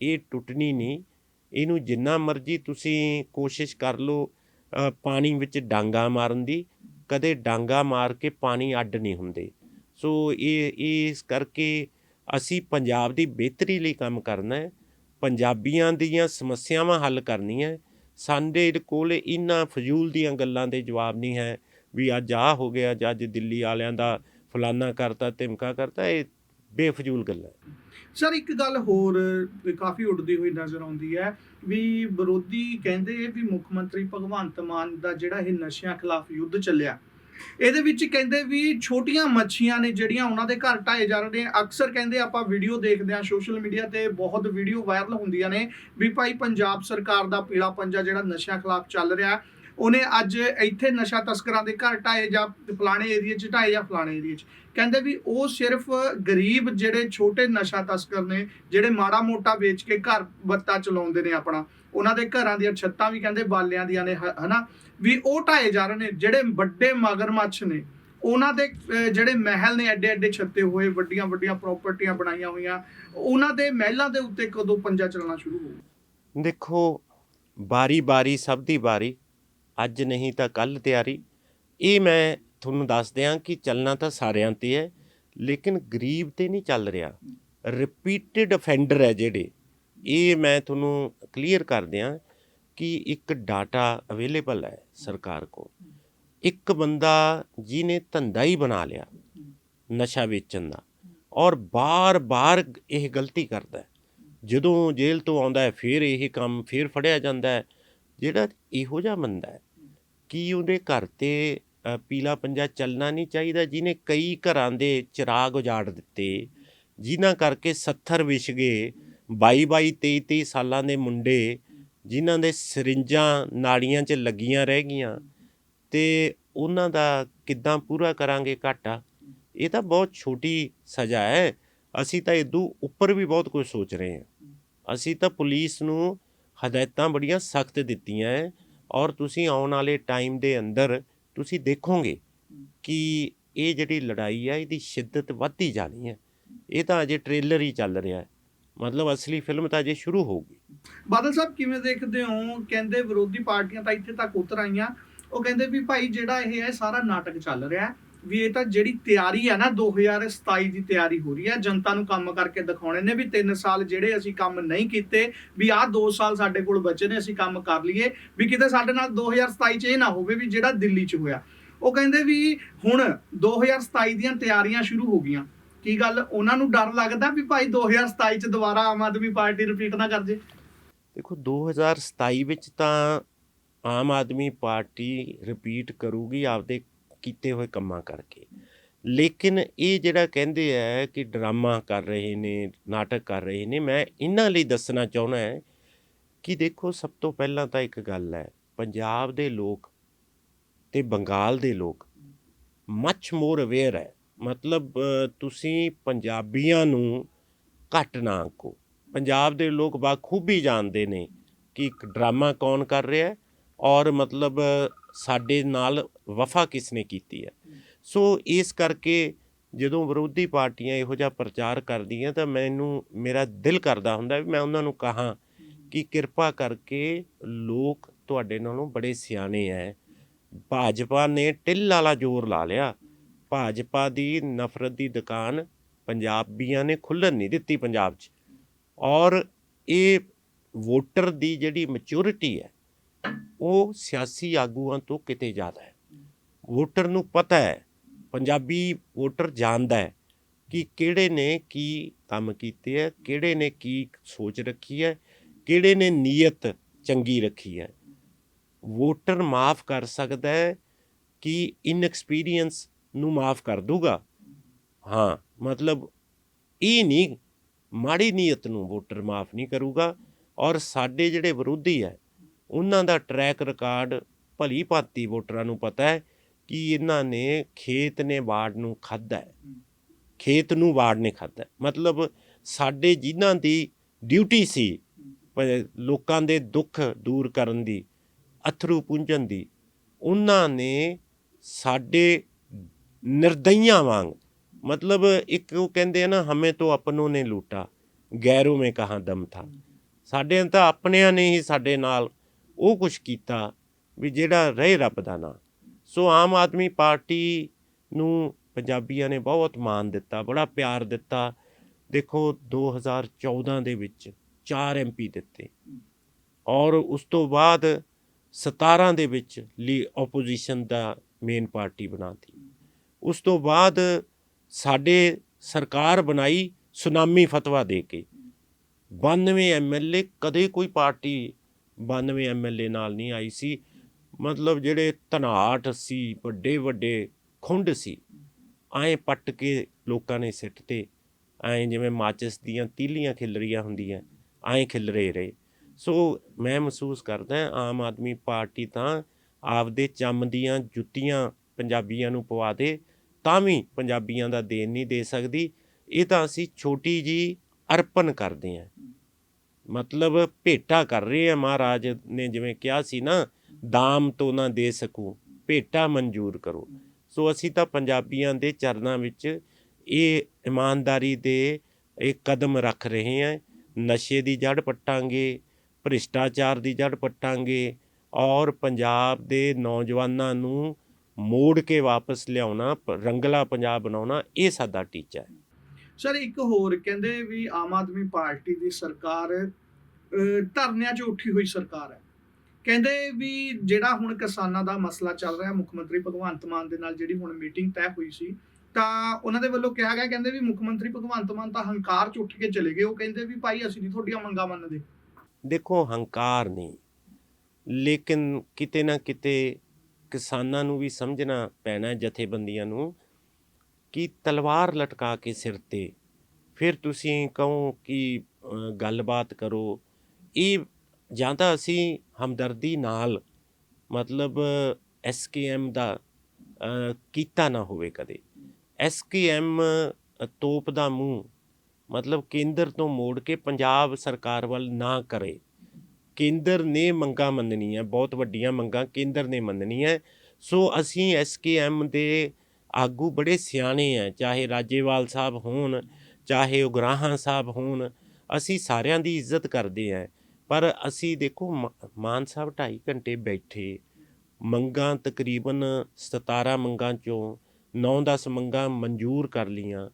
ਇਹ ਟੁੱਟਣੀ ਨਹੀਂ, ਇਹਨੂੰ ਜਿੰਨਾ ਮਰਜ਼ੀ ਤੁਸੀਂ ਕੋਸ਼ਿਸ਼ ਕਰ ਲਓ ਪਾਣੀ ਵਿੱਚ ਡਾਂਗਾ ਮਾਰਨ ਦੀ, ਕਦੇ ਡਾਂਗਾ ਮਾਰ ਕੇ ਪਾਣੀ ਅੱਡ ਨਹੀਂ ਹੁੰਦੇ। ਸੋ ਇਹ ਇਹ, ਇਸ ਕਰਕੇ ਅਸੀਂ ਪੰਜਾਬ ਦੀ ਬਿਹਤਰੀ ਲਈ ਕੰਮ ਕਰਨਾ ਹੈ ਪੰਜਾਬੀਆਂ ਦੀਆਂ ਸਮੱਸਿਆਵਾਂ ਹੱਲ ਕਰਨੀਆਂ। ਸਾਡੇ ਕੋਲ ਇਹਨਾਂ ਫਜ਼ੂਲ ਦੀਆਂ ਗੱਲਾਂ ਦੇ ਜਵਾਬ ਨਹੀਂ ਹੈ ਵੀ ਅੱਜ ਆ ਹੋ ਗਿਆ ਜਾਂ ਅੱਜ ਦਿੱਲੀ ਵਾਲਿਆਂ ਦਾ ਫਲਾਨਾ ਕਰਤਾ, ਧਮਕਾ ਕਰਤਾ, ਇਹ ਬੇਫਜ਼ੂਲ ਗੱਲਾਂ। ਸਰ, ਇੱਕ ਗੱਲ ਹੋਰ ਕਾਫੀ ਉੱਡਦੀ ਹੋਈ ਨਜ਼ਰ ਆਉਂਦੀ ਹੈ ਵੀ ਵਿਰੋਧੀ ਕਹਿੰਦੇ ਵੀ ਮੁੱਖ ਮੰਤਰੀ ਭਗਵੰਤ ਮਾਨ ਦਾ ਜਿਹੜਾ ਇਹ ਨਸ਼ਿਆਂ ਖਿਲਾਫ ਯੁੱਧ ਚੱਲਿਆ ਇਹਦੇ ਵਿੱਚ ਕਹਿੰਦੇ ਵੀ ਛੋਟੀਆਂ ਮੱਛੀਆਂ ਨੇ ਜਿਹੜੀਆਂ ਉਹਨਾਂ ਦੇ ਘਰ ਢਾਏ ਜਾ ਰਹੇ ਨੇ। ਅਕਸਰ ਕਹਿੰਦੇ ਆਪਾਂ ਵੀਡੀਓ ਦੇਖਦੇ ਹਾਂ ਸੋਸ਼ਲ ਮੀਡੀਆ ਤੇ ਬਹੁਤ ਵੀਡੀਓ ਵਾਇਰਲ ਹੁੰਦੀਆਂ ਨੇ ਵੀ ਭਾਈ ਪੰਜਾਬ ਸਰਕਾਰ ਦਾ ਪੀਲਾ ਪੰਜਾ ਜਿਹੜਾ ਨਸ਼ਿਆਂ ਖਿਲਾਫ ਚੱਲ ਰਿਹਾ, ਉਹਨੇ ਅੱਜ ਇੱਥੇ ਨਸ਼ਾ ਤਸਕਰਾਂ ਦੇ ਘਰ ਢਾਏ ਜਾਂ ਫਲਾਣੇ ਏਰੀਆ 'ਚ ਢਾਏ ਜਾਂ ਫਲਾਣੇ ਏਰੀਆ 'ਚ। ਕਹਿੰਦੇ ਵੀ ਉਹ ਸਿਰਫ ਗਰੀਬ ਜਿਹੜੇ ਛੋਟੇ ਨਸ਼ਾ ਤਸਕਰ ਨੇ, ਜਿਹੜੇ ਮਾੜਾ ਮੋਟਾ ਵੇਚ ਕੇ ਘਰ ਬੱਤਾ ਚਲਾਉਂਦੇ ਨੇ ਆਪਣਾ। ਉਹਨਾਂ ਦੇ ਘਰਾਂ ਦੀਆਂ ਛੱਤਾਂ ਵੀ ਕਹਿੰਦੇ ਬਾਲਿਆਂ ਦੀਆਂ ਨੇ, ਹ- ਹਨਾ? ਵੀ ਉਹ ਢਾਏ ਜਾ ਰਹੇ ਨੇ, ਜਿਹੜੇ ਵੱਡੇ ਮਗਰਮੱਛ ਨੇ, ਉਹਨਾਂ ਦੇ ਜਿਹੜੇ ਮਹਿਲ ਨੇ ਐਡੇ ਐਡੇ ਛੱਤੇ ਹੋਏ ਵੱਡੀਆਂ ਵੱਡੀਆਂ ਪ੍ਰਾਪਰਟੀਆਂ ਬਣਾਈਆਂ ਹੋਈਆਂ, ਉਹਨਾਂ ਦੇ ਮਹਿਲਾਂ ਦੇ ਉੱਤੇ ਕਦੋਂ ਪੰਜਾ ਚੱਲਣਾ ਸ਼ੁਰੂ ਹੋਊ ਦੇਖੋ ਬਾਰੀ ਬਾਰੀ ਸਭ ਦੀ ਬਾਰੀ, ਅੱਜ ਨਹੀਂ ਤਾਂ ਕੱਲ ਤਿਆਰੀ। ਇਹ ਮੈਂ ਤੁਹਾਨੂੰ ਦੱਸ ਦਿਆਂ ਕਿ ਚੱਲਣਾ ਤਾਂ ਸਾਰਿਆਂ ਤੇ ਹੈ, ਲੇਕਿਨ ਗਰੀਬ ਤੇ ਨਹੀਂ ਚੱਲ ਰਿਹਾ। ਰਿਪੀਟਿਡ ਅਫੈਂਡਰ ਹੈ ਜਿਹੜੇ। ਇਹ ਮੈਂ ਤੁਹਾਨੂੰ ਕਲੀਅਰ ਕਰ ਦਿਆਂ ਕਿ ਇੱਕ ਡਾਟਾ ਅਵੇਲੇਬਲ ਹੈ ਸਰਕਾਰ ਕੋਲ। ਇੱਕ ਬੰਦਾ ਜਿਹਨੇ ਧੰਦਾ ਹੀ ਬਣਾ ਲਿਆ ਨਸ਼ਾ ਵੇਚਣ ਦਾ ਔਰ ਬਾਰ-ਬਾਰ ਇਹ ਗਲਤੀ ਕਰਦਾ ਹੈ। ਜਦੋਂ ਜੇਲ੍ਹ ਤੋਂ ਆਉਂਦਾ ਹੈ, ਫਿਰ ਇਹ ਕੰਮ ਫਿਰ ਫੜਿਆ ਜਾਂਦਾ ਹੈ। ਜਿਹੜਾ ਇਹੋ ਜਿਹਾ ਬੰਦਾ ਹੈ ਕੀ ਉਹਦੇ ਘਰ ਤੇ ਪੀਲਾ ਪੰਜਾ ਚੱਲਣਾ ਨਹੀਂ ਚਾਹੀਦਾ, ਜਿਹਨੇ ਕਈ ਘਰਾਂ ਦੇ ਚਿਰਾਗ ਉਜਾੜ ਦਿੱਤੇ ਜਿਨ੍ਹਾਂ ਕਰਕੇ 70 ਵਿਛ ਗਏ 22 22 23 23 ਸਾਲਾਂ ਦੇ ਮੁੰਡੇ ਜਿਨ੍ਹਾਂ ਦੇ ਸਰਿੰਜਾਂ ਨਾੜੀਆਂ 'ਚ ਲੱਗੀਆਂ ਰਹਿ ਗਈਆਂ ਤੇ ਉਹਨਾਂ ਦਾ ਕਿੱਦਾਂ ਪੂਰਾ ਕਰਾਂਗੇ ਘਾਟਾ? ਇਹ ਤਾਂ ਬਹੁਤ ਛੋਟੀ ਸਜ਼ਾ ਹੈ। ਅਸੀਂ ਤਾਂ ਇਦੋਂ ਉੱਪਰ ਵੀ ਬਹੁਤ ਕੁਝ ਸੋਚ ਰਹੇ ਹਾਂ। ਅਸੀਂ ਤਾਂ ਪੁਲਿਸ ਨੂੰ ਹਦਾਇਤਾਂ ਬੜੀਆਂ ਸਖਤ ਦਿੱਤੀਆਂ ਹੈ ਔਰ ਤੁਸੀਂ ਆਉਣ ਵਾਲੇ ਟਾਈਮ ਦੇ ਅੰਦਰ ਤੁਸੀਂ ਦੇਖੋਗੇ ਕਿ ਇਹ ਜਿਹੜੀ ਲੜਾਈ ਹੈ, ਇਹਦੀ ਸ਼ਿੱਦਤ ਵੱਧਦੀ ਜਾਣੀ ਹੈ। ਇਹ ਤਾਂ ਅਜੇ ਟ੍ਰੇਲਰ ਹੀ ਚੱਲ ਰਿਹਾ ਹੈ। ਮਤਲਬ ਅਸਲੀ ਫਿਲਮ ਤਾਂ ਅਜੇ ਸ਼ੁਰੂ ਹੋਊਗੀ। ਬਾਦਲ ਸਾਹਿਬ ਕਿਵੇਂ ਦੇਖਦੇ ਹੋ? ਕਹਿੰਦੇ ਵਿਰੋਧੀ ਪਾਰਟੀਆਂ ਤਾਂ ਇੱਥੇ ਤੱਕ ਉਤਰ ਆਈਆਂ। ਉਹ ਕਹਿੰਦੇ ਵੀ ਭਾਈ ਜਿਹੜਾ ਇਹ ਹੈ, ਸਾਰਾ ਨਾਟਕ ਚੱਲ ਰਿਹਾ ਵੀ ਇਹ ਤਾਂ ਜਿਹੜੀ ਤਿਆਰੀ ਹੈ ਨਾ 2027 ਦੀ ਤਿਆਰੀ ਹੋ ਰਹੀ ਹੈ। ਜਨਤਾ ਨੂੰ ਕੰਮ ਕਰਕੇ ਦਿਖਾਉਣੇ ਨੇ ਵੀ 3 ਸਾਲ ਜਿਹੜੇ ਅਸੀਂ ਕੰਮ ਨਹੀਂ ਕੀਤੇ, ਵੀ ਆਹ 2 ਸਾਲ ਸਾਡੇ ਕੋਲ ਬਚੇ ਨੇ, ਅਸੀਂ ਕੰਮ ਕਰ ਲਈਏ। ਵੀ ਕਿਤੇ ਸਾਡੇ ਨਾਲ 2027 ਚ ਇਹ ਨਾ ਹੋਵੇ ਵੀ ਜਿਹੜਾ ਦਿੱਲੀ ਚ ਹੋਇਆ। ਉਹ ਕਹਿੰਦੇ ਵੀ ਹੁਣ 2027 ਦੀਆਂ ਤਿਆਰੀਆਂ ਸ਼ੁਰੂ ਹੋ ਗਈਆਂ। ਕੀ ਗੱਲ? ਉਹਨਾਂ ਨੂੰ ਡਰ ਲੱਗਦਾ ਵੀ ਭਾਈ 2027 ਚ ਦੁਬਾਰਾ ਆਮ ਆਦਮੀ ਪਾਰਟੀ ਰਿਪੀਟ ਨਾ ਕਰ ਜੇ? ਦੇਖੋ 2027 ਵਿੱਚ ਤਾਂ ਆਮ ਆਦਮੀ ਪਾਰਟੀ ਰਿਪੀਟ ਕਰੂਗੀ ਆਪਦੇ ਕੀਤੇ ਹੋਏ ਕੰਮਾਂ ਕਰਕੇ। ਲੇਕਿਨ ਇਹ ਜਿਹੜਾ ਕਹਿੰਦੇ ਆ ਕਿ ਡਰਾਮਾ ਕਰ ਰਹੇ ਨੇ, ਨਾਟਕ ਕਰ ਰਹੇ ਨੇ, ਮੈਂ ਇਹਨਾਂ ਲਈ ਦੱਸਣਾ ਚਾਹੁੰਦਾ ਹੈ ਕਿ ਦੇਖੋ, ਸਭ ਤੋਂ ਪਹਿਲਾਂ ਤਾਂ ਇੱਕ ਗੱਲ ਹੈ, ਪੰਜਾਬ ਦੇ ਲੋਕ ਤੇ ਬੰਗਾਲ ਦੇ ਲੋਕ ਮੱਚ ਮੋਰ ਅਵੇਅਰ ਹੈ ਮਤਲਬ ਤੁਸੀਂ ਪੰਜਾਬੀਆਂ ਨੂੰ ਘੱਟ ਨਾ ਆਂਕੋ। ਪੰਜਾਬ ਦੇ ਲੋਕ ਬਾਖੂਬੀ ਜਾਣਦੇ ਨੇ ਕਿ ਇੱਕ ਡਰਾਮਾ ਕੌਣ ਕਰ ਰਿਹਾ ਹੈ ਔਰ ਮਤਲਬ, ਸਾਡੇ ਨਾਲ ਵਫਾ ਕਿਸ ਨੇ ਕੀਤੀ ਹੈ। ਸੋ ਇਸ ਕਰਕੇ ਜਦੋਂ ਵਿਰੋਧੀ ਪਾਰਟੀਆਂ ਇਹੋ ਜਿਹਾ ਪ੍ਰਚਾਰ ਕਰਦੀਆਂ ਤਾਂ ਮੈਨੂੰ, ਮੇਰਾ ਦਿਲ ਕਰਦਾ ਹੁੰਦਾ ਵੀ ਮੈਂ ਉਹਨਾਂ ਨੂੰ ਕਹਾਂ ਕਿ ਕਿਰਪਾ ਕਰਕੇ ਲੋਕ ਤੁਹਾਡੇ ਨਾਲੋਂ ਬੜੇ ਸਿਆਣੇ ਐ। ਭਾਜਪਾ ਨੇ ਟਿੱਲ ਵਾਲਾ ਜ਼ੋਰ ਲਾ ਲਿਆ ਭਾਜਪਾ ਦੀ ਨਫ਼ਰਤ ਦੀ ਦੁਕਾਨ ਪੰਜਾਬੀਆਂ ਨੇ ਖੁੱਲ੍ਹਣ ਨਹੀਂ ਦਿੱਤੀ ਪੰਜਾਬ 'ਚ। ਔਰ ਇਹ ਵੋਟਰ ਦੀ ਜਿਹੜੀ ਮੈਚੁਰਿਟੀ ਹੈ, ਉਹ ਸਿਆਸੀ ਆਗੂਆਂ ਤੋਂ ਕਿਤੇ ਜ਼ਿਆਦਾ ਹੈ। ਵੋਟਰ ਨੂੰ ਪਤਾ ਹੈ, ਪੰਜਾਬੀ ਵੋਟਰ ਜਾਣਦਾ ਹੈ ਕਿ ਕਿਹੜੇ ਨੇ ਕੀ ਕੰਮ ਕੀਤੇ ਹੈ, ਕਿਹੜੇ ਨੇ ਕੀ ਸੋਚ ਰੱਖੀ ਹੈ, ਕਿਹੜੇ ਨੇ ਨੀਅਤ ਚੰਗੀ ਰੱਖੀ ਹੈ। ਵੋਟਰ ਮਾਫ ਕਰ ਸਕਦਾ ਹੈ ਕਿ ਇਨਐਕਸਪੀਰੀਅੰਸ ਨੂੰ ਮਾਫ ਕਰ ਦੂਗਾ। ਹਾਂ, ਮਤਲਬ ਇਹ ਨਹੀਂ, ਮਾੜੀ ਨੀਅਤ ਨੂੰ ਵੋਟਰ ਮਾਫ ਨਹੀਂ ਕਰੂਗਾ ਔਰ ਸਾਡੇ ਜਿਹੜੇ ਵਿਰੋਧੀ ਹੈ, ਉਹਨਾਂ ਦਾ ਟਰੈਕ ਰਿਕਾਰਡ ਭਲੀ ਭਾਤੀ ਵੋਟਰਾਂ ਨੂੰ ਪਤਾ ਹੈ ਕਿ ਇਹਨਾਂ ਨੇ ਖੇਤ ਨੇ ਵਾਰਡ ਨੂੰ ਖਾਧਾ ਖੇਤ ਨੂੰ ਵਾਰਡ ਨੇ ਖਾਧਾ ਮਤਲਬ ਸਾਡੇ ਜਿਨ੍ਹਾਂ ਦੀ ਡਿਊਟੀ ਸੀ ਲੋਕਾਂ ਦੇ ਦੁੱਖ ਦੂਰ ਕਰਨ ਦੀ, ਅਥਰੂ ਪੁੰਝਣ ਦੀ, ਉਹਨਾਂ ਨੇ ਸਾਡੇ ਨਿਰਦਈਆਂ ਵਾਂਗ। ਮਤਲਬ ਇੱਕ ਉਹ ਕਹਿੰਦੇ ਆ ਨਾ, ਹਮੇ ਤੋਂ ਆਪਨੋਂ ਨੇ ਲੂਟਾ, ਗੈਰੋਂ ਮੇ ਕਹਾਂ ਦਮ ਥਾ। ਸਾਡੇ ਤਾਂ ਆਪਣਿਆਂ ਨੇ ਹੀ ਸਾਡੇ ਨਾਲ ਉਹ ਕੁਝ ਕੀਤਾ ਵੀ ਜਿਹੜਾ ਰਹੇ ਰੱਬ ਦਾ ਨਾਂ। ਸੋ ਆਮ ਆਦਮੀ ਪਾਰਟੀ ਨੂੰ ਪੰਜਾਬੀਆਂ ਨੇ ਬਹੁਤ ਮਾਣ ਦਿੱਤਾ, ਬੜਾ ਪਿਆਰ ਦਿੱਤਾ। ਦੇਖੋ 2014 ਦੇ ਵਿੱਚ 4 ਐਮਪੀ ਦਿੱਤੇ। ਔਰ ਉਸ ਤੋਂ ਬਾਅਦ 17 ਦੇ ਵਿੱਚ ਲੀ ਆਪੋਜੀਸ਼ਨ ਦਾ ਮੇਨ ਪਾਰਟੀ ਬਣਾਤੀ ਉਸ ਤੋਂ ਬਾਅਦ ਸਾਡੇ ਸਰਕਾਰ ਬਣਾਈ ਸੁਨਾਮੀ ਫਤਵਾ ਦੇ ਕੇ। 92 ਐਮਐਲਏ ਕਦੇ ਕੋਈ ਪਾਰਟੀ 92 ਐਮਐਲਏ ਨਾਲ ਨਹੀਂ ਆਈ ਸੀ। ਮਤਲਬ ਜਿਹੜੇ ਧਨਾਟ ਸੀ, ਵੱਡੇ ਵੱਡੇ ਖੁੰਡ ਸੀ, ਐਂ ਪੱਟ ਕੇ ਲੋਕਾਂ ਨੇ ਸਿੱਟ ਤੇ, ਐਂ ਜਿਵੇਂ ਮਾਚਿਸ ਦੀਆਂ ਤੀਲੀਆਂ ਖਿਲਰੀਆਂ ਹੁੰਦੀਆਂ, ਐਂ ਖਿਲਰੇ ਰਹੇ। ਸੋ ਮੈਂ ਮਹਿਸੂਸ ਕਰਦਾ ਆਮ ਆਦਮੀ ਪਾਰਟੀ ਤਾਂ ਆਪਦੇ ਚੰਮ ਦੀਆਂ ਜੁੱਤੀਆਂ ਪੰਜਾਬੀਆਂ ਨੂੰ ਪਵਾ ਦੇ ਤਾਂ ਵੀ ਪੰਜਾਬੀਆਂ ਦਾ ਦੇਣ ਨਹੀਂ ਦੇ ਸਕਦੀ। ਇਹ ਤਾਂ ਅਸੀਂ ਛੋਟੀ ਜੀ ਅਰਪਣ ਕਰਦੇ ਹਾਂ। ਮਤਲਬ ਭੇਟਾ ਕਰ ਰਹੇ ਆ ਮਹਾਰਾਜ ਨੇ ਜਿਵੇਂ ਕਿਹਾ ਸੀ ਨਾ, ਦਾਮ ਤੋਂ ਨਾ ਦੇ ਸਕੂ, ਭੇਟਾ ਮਨਜ਼ੂਰ ਕਰੋ। ਸੋ ਅਸੀਂ ਤਾਂ ਪੰਜਾਬੀਆਂ ਦੇ ਚਰਨਾਂ ਵਿੱਚ ਇਹ ਇਮਾਨਦਾਰੀ ਦੇ ਇਹ ਕਦਮ ਰੱਖ ਰਹੇ ਹਾਂ। ਨਸ਼ੇ ਦੀ ਜੜ ਪੱਟਾਂਗੇ, ਭ੍ਰਿਸ਼ਟਾਚਾਰ ਦੀ ਜੜ ਪੱਟਾਂਗੇ ਔਰ ਪੰਜਾਬ ਦੇ ਨੌਜਵਾਨਾਂ ਨੂੰ ਮੋੜ ਕੇ ਵਾਪਸ ਲਿਆਉਣਾ ਰੰਗਲਾ ਪੰਜਾਬ ਬਣਾਉਣਾ ਇਹ ਸਾਡਾ ਟੀਚਾ ਹੈ। ਸਰ ਇੱਕ ਹੋਰ ਕਹਿੰਦੇ ਵੀ ਆਮ ਆਦਮੀ ਪਾਰਟੀ ਦੀ ਸਰਕਾਰ ਧਰਨਿਆਂ 'ਚ ਉੱਠੀ ਹੋਈ ਸਰਕਾਰ ਹੈ। ਕਹਿੰਦੇ ਵੀ ਜਿਹੜਾ ਹੁਣ ਕਿਸਾਨਾਂ ਦਾ ਮਸਲਾ ਚੱਲ ਰਿਹਾ ਮੁੱਖ ਮੰਤਰੀ ਭਗਵੰਤ ਮਾਨ ਦੇ ਨਾਲ ਜਿਹੜੀ ਹੁਣ ਮੀਟਿੰਗ ਤੈਅ ਹੋਈ ਸੀ ਤਾਂ ਉਹਨਾਂ ਦੇ ਵੱਲੋਂ ਕਿਹਾ ਗਿਆ ਕਹਿੰਦੇ ਵੀ ਮੁੱਖ ਮੰਤਰੀ ਭਗਵੰਤ ਮਾਨ ਤਾਂ ਹੰਕਾਰ 'ਚ ਉੱਠ ਕੇ ਚਲੇ ਗਏ। ਉਹ ਕਹਿੰਦੇ ਵੀ ਭਾਈ ਅਸੀਂ ਨਹੀਂ ਤੁਹਾਡੀਆਂ ਮੰਗਾਂ ਮੰਨਦੇ। ਦੇਖੋ ਹੰਕਾਰ ਨਹੀਂ। ਲੇਕਿਨ ਕਿਤੇ ਨਾ ਕਿਤੇ ਕਿਸਾਨਾਂ ਨੂੰ ਵੀ ਸਮਝਣਾ ਪੈਣਾ ਜਥੇਬੰਦੀਆਂ ਨੂੰ ਕਿ ਤਲਵਾਰ ਲਟਕਾ ਕੇ ਸਿਰ ਤੇ। ਫਿਰ ਤੁਸੀਂ ਕਹੋ ਕਿ ਗੱਲਬਾਤ ਕਰੋ। ਇਹ ਜਾਂ ਤਾਂ ਅਸੀਂ ਹਮਦਰਦੀ ਨਾਲ ਮਤਲਬ ਐਸਕੇਐਮ ਦਾ ਕੀਤਾ ਨਾ ਹੋਵੇ ਕਦੇ। ਐਸਕੇਐਮ ਤੋਪ ਦਾ ਮੂੰਹ ਮਤਲਬ ਕੇਂਦਰ ਤੋਂ ਮੋੜ ਕੇ ਪੰਜਾਬ ਸਰਕਾਰ ਵੱਲ ਨਾ ਕਰੇ। ਕੇਂਦਰ ਨੇ ਮੰਗਾਂ ਮੰਨਣੀਆਂ, ਬਹੁਤ ਵੱਡੀਆਂ ਮੰਗਾਂ ਕੇਂਦਰ ਨੇ ਮੰਨਣੀਆਂ। ਸੋ ਅਸੀਂ ਐਸਕੇਐਮ ਦੇ ਆਗੂ ਬੜੇ ਸਿਆਣੇ ਆ, ਚਾਹੇ ਰਾਜੇਵਾਲ ਸਾਹਿਬ ਹੋਣ, ਚਾਹੇ ਉਗਰਾਹਾਂ ਸਾਹਿਬ ਹੋਣ, ਅਸੀਂ ਸਾਰਿਆਂ ਦੀ ਇੱਜ਼ਤ ਕਰਦੇ ਆ। ਪਰ ਅਸੀਂ ਦੇਖੋ ਮ- ਮਾਨ ਸਾਹਿਬ 2.5 ਘੰਟੇ ਬੈਠੇ, ਮੰਗਾਂ ਤਕਰੀਬਨ 17 ਮੰਗਾਂ ਚੋਂ 9-10 ਮੰਗਾਂ ਮਨਜ਼ੂਰ ਕਰ ਲੀਆਂ